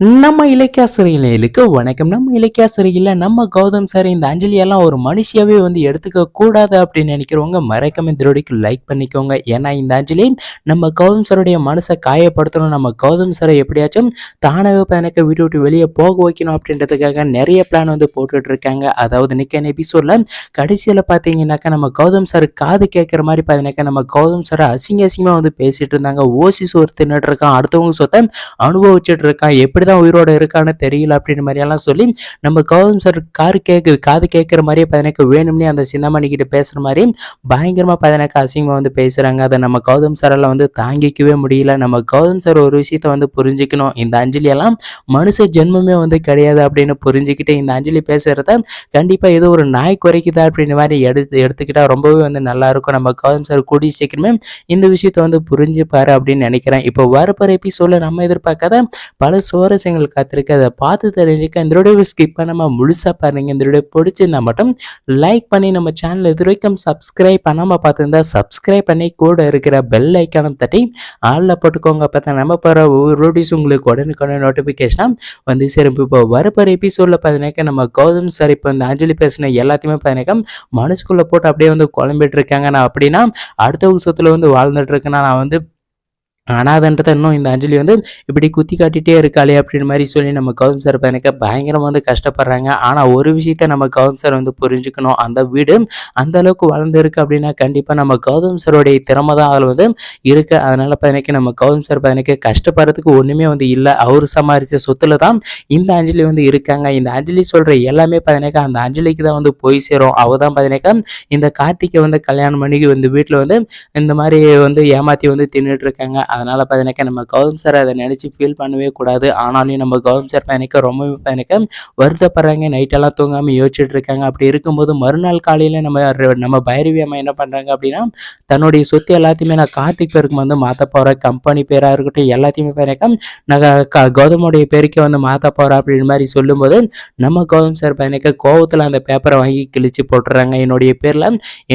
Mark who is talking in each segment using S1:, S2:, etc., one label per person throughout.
S1: நம்ம இலக்கியாசிரியர்களுக்கு வணக்கம். நம்ம இலக்கியாசிரியல நம்ம கௌதம் சார் இந்த அஞ்சலி எல்லாம் ஒரு மனுஷியாவே வந்து எடுத்துக்க கூடாது அப்படின்னு நினைக்கிறவங்க மறக்காம இந்த லைக் பண்ணிக்கோங்க. ஏன்னா இந்த அஞ்சலி நம்ம கௌதம் சாருடைய மனசை காயப்படுத்தணும். நம்ம கௌதம் சாரை எப்படியாச்சும் தானவே எனக்கு வீட்டு விட்டு வெளியே போக வைக்கணும் அப்படின்றதுக்காக நிறைய பிளான் வந்து போட்டுட்டு இருக்காங்க. அதாவது நிக்க எபிசோட்ல கடைசியில் பார்த்தீங்கன்னாக்கா நம்ம கௌதம் சார் காது கேட்குற மாதிரி பார்த்தீங்கன்னாக்கா நம்ம கௌதம் சார் அசிங்க அசிங்கமாக வந்து பேசிட்டு இருந்தாங்க. ஓசி சோறு தின்னுட்டு இருக்கான். அடுத்தவங்க சொத்தை அனுபவிச்சுட்டு இருக்கான். எப்படி தான் உயிரோட இருக்கான்னு தெரியல அப்படின்ற மாதிரியெல்லாம் சொல்லி நம்ம கௌதம் சார் கார் கேட்கு காது கேட்குற மாதிரியே பதினக்கு வேணும்னே அந்த சிந்தாமணி கிட்ட பேசுகிற மாதிரி பயங்கரமாக பதினக்கு அசிங்கமாக வந்து பேசுகிறாங்க அதை நம்ம கௌதம் சாரால் வந்து தாங்கிக்கவே முடியல. நம்ம கௌதம் சார் ஒரு விஷயத்த வந்து புரிஞ்சுக்கணும். இந்த அஞ்சலி எல்லாம் மனுஷ ஜென்மமே வந்து கிடையாது அப்படின்னு புரிஞ்சுக்கிட்டு இந்த அஞ்சலி பேசுகிறத கண்டிப்பாக ஏதோ ஒரு நாய் குறைக்குதா அப்படின்ற மாதிரி எடுத்து எடுத்துக்கிட்டால் ரொம்பவே வந்து நல்லா இருக்கும். நம்ம கௌதம் சார் கூடிய சீக்கிரமே இந்த விஷயத்த வந்து புரிஞ்சுப்பாரு அப்படின்னு நினைக்கிறேன். இப்போ வரப்போகிற எபிசோடில் நம்ம எதிர்பார்க்காத பல சுவாரஸ்யங்கள் காத்திருக்கு. அதை பார்த்து தெரிஞ்சுக்க இந்த வீடியோவை ஸ்கிப் பண்ணாமல் முழுசாக பாருங்க. இந்த வீடியோ பிடிச்சிருந்தா மட்டும் லைக் பண்ணி நம்ம சேனல் இது வரைக்கும் சப்ஸ்கிரைப் பண்ணாமல் பார்த்துருந்தா சப்ஸ்கிரைப் பண்ணி கூட இருக்கிற பெல் ஐக்கானம் தட்டி ஆளில் போட்டுக்கோங்க. பார்த்தா நம்ம போகிற ஒவ்வொரு நோட்டீஸ் உங்களுக்கு உடனுக்குடனே நோட்டிஃபிகேஷன் வந்து சேரும். இப்போ வரப்போகிற எபிசோடில் பார்த்தீங்கன்னா நம்ம கௌதம் சார் இப்போ இந்த அஞ்சலி பேசின எல்லாத்தையுமே பார்த்தீங்கன்னா மனசுக்குள்ளே போட்டு அப்படியே வந்து குழம்பிட்டு இருக்காங்க. நான் அப்படின்னா அடுத்த சொத்துல வந்து வாழ்ந்துட்டு இருக்கேன்னா நான் வந்து அனாதன்றதை இன்னும் இந்த அஞ்சலி வந்து இப்படி குத்தி காட்டிகிட்டே இருக்காளே அப்படின்னு மாதிரி சொல்லி நம்ம கௌதம் சார் எனக்கு பயங்கரமாக வந்து கஷ்டப்படுறாங்க. ஆனால் ஒரு விஷயத்த நம்ம கௌதம் சார் வந்து புரிஞ்சுக்கணும். அந்த வீடு அந்த அளவுக்கு வளர்ந்துருக்கு அப்படின்னா கண்டிப்பாக நம்ம கௌதம் சாருடைய திறமை தான் அதில் வந்து இருக்கு. அதனால பதினைக்கு நம்ம கௌதம் சார் பதினைக்கு கஷ்டப்படுறதுக்கு ஒன்றுமே வந்து இல்லை. அவர் சமாளித்த சொத்துல தான் இந்த அஞ்சலி வந்து இருக்காங்க. இந்த அஞ்சலி சொல்கிற எல்லாமே பதினைக்கா அந்த அஞ்சலிக்கு தான் வந்து போய் சேரும். அவ தான் பதினைக்கா இந்த கார்த்திகை வந்து கல்யாணம் பண்ணி வந்து வீட்டில் வந்து இந்த மாதிரி வந்து ஏமாற்றி வந்து தின்னுட்டு இருக்காங்க. அதனால் பார்த்தீங்கன்னாக்கா நம்ம கௌதம் சார் அதை நினச்சி ஃபீல் பண்ணவே கூடாது. ஆனாலும் நம்ம கௌதம் சார் பயணிக்க ரொம்பவே பயணிக்க வருத்தப்படுறாங்க. நைட்டெல்லாம் தூங்காமல் யோசிச்சுட்டு இருக்காங்க. அப்படி இருக்கும்போது மறுநாள் காலையில் நம்ம நம்ம பைரவி அம்மா என்ன பண்ணுறாங்க அப்படின்னா தன்னுடைய சொத்து எல்லாத்தையுமே நான் கார்த்திக் பேருக்கு வந்து மாற்ற போகிறேன் கம்பெனி பேராக இருக்கட்டும் எல்லாத்தையுமே பயணிக்க நான் க கௌதமுடைய பேருக்கே வந்து மாற்ற போகிறேன் அப்படின் மாதிரி சொல்லும்போது நம்ம கௌதம் சார் பையனுக்கு கோவத்தில் அந்த பேப்பரை வாங்கி கிழிச்சு போட்டுறாங்க. என்னுடைய பேரில்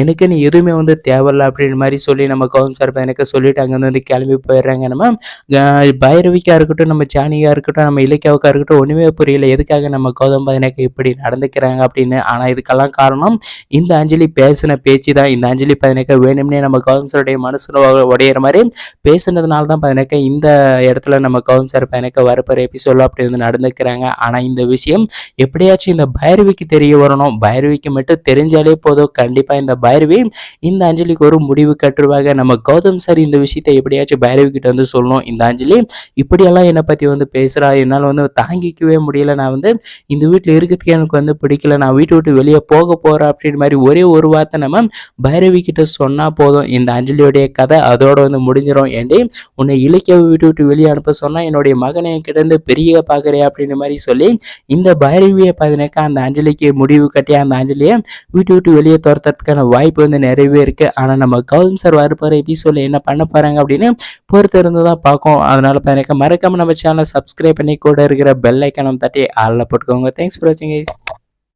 S1: எனக்கு நீ எதுவுமே வந்து தேவையில்லை அப்படின்ற மாதிரி சொல்லி நம்ம கௌதம் சார் பையனுக்கு சொல்லிட்டு அங்கேருந்து வந்து கிளம்பி போயிடுறாங்க. நம்ம பைரவிக்கா இருக்கட்டும் நம்ம ஜானிகா இருக்கட்டும் நம்ம இலக்கியாவுக்கா இருக்கட்டும் ஒன்றுமே புரியல. எதுக்காக நம்ம கௌதம் பையனுக்கு இப்படி நடந்துக்கிறாங்க அப்படின்னு. ஆனால் இதுக்கெல்லாம் காரணம் இந்த அஞ்சலி பேசின பேச்சு தான் இந்த அஞ்சலி பையனுக்கு வேணும்னே நம்ம கௌதம் சாருடைய மனசுல உடையிற மாதிரி பேசுனதுனால தான் பையனுக்கு இந்த இடத்துல நம்ம கௌதம் சார் பதினேக்க வரப்போகிற எபிசோடில் அப்படி வந்து நடந்துக்கிறாங்க. ஆனால் இந்த விஷயம் எப்படியாச்சும் இந்த பைரவிக்கு தெரிய வரணும். பைரவிக்கு மட்டும் தெரிஞ்சாலே போதும். கண்டிப்பாக இந்த பைரவி இந்த அஞ்சலிக்கு ஒரு முடிவு கட்டுருவாங்க நம்ம கௌதம் சார் இந்த விஷயத்தை எப்படியாச்சும் பைரவி கிட்ட வந்து சொல்லணும் இந்த அஞ்சலி. இப்படியெல்லாம் என்னை பற்றி வந்து பேசுகிறா என்னால் வந்து தாங்கிக்கவே முடியல. நான் வந்து இந்த வீட்டில் இருக்கிறதுக்கு எனக்கு வந்து பிடிக்கல. நான் வீட்டை விட்டு வெளியே போக போகிறேன் அப்படின்ற மாதிரி ஒரே ஒரு வார்த்தை நம்ம பைரவி கிட்ட சொன்னால் போதும். இந்த அஞ்சலியோடைய கதை அதோட வந்து முடிஞ்சிடும் ஏண்டி உன்னை இலக்கிய வீட்டு விட்டு வெளியே அனுப்ப சொன்னால் என்னுடைய மகனை என்கிட்ட இருந்து பெரிய பார்க்குறே அப்படின்ற மாதிரி சொல்லி இந்த பைரவியை பார்த்தீங்கன்னாக்கா அந்த அஞ்சலிக்கு முடிவு கட்டி அந்த அஞ்சலியை வீட்டு விட்டு வெளியே துரத்துறதுக்கான வாய்ப்பு வந்து நிறையவே இருக்குது ஆனால் நம்ம கௌதம் சார் வரப்போகிற எபிசோடில் என்ன பண்ண போகிறாங்க அப்படின்னு பொறுத்து இருந்து தான் பார்க்கும். அதனால பதினேக்க மறக்காம நம்ம சேனலை சப்ஸ்கிரைப் பண்ணி கூட இருக்கிற பெல் ஐக்கனம் தட்டி ஆளில் போட்டுக்கோங்க. தேங்க்ஸ் ஃபார் வாட்சிங்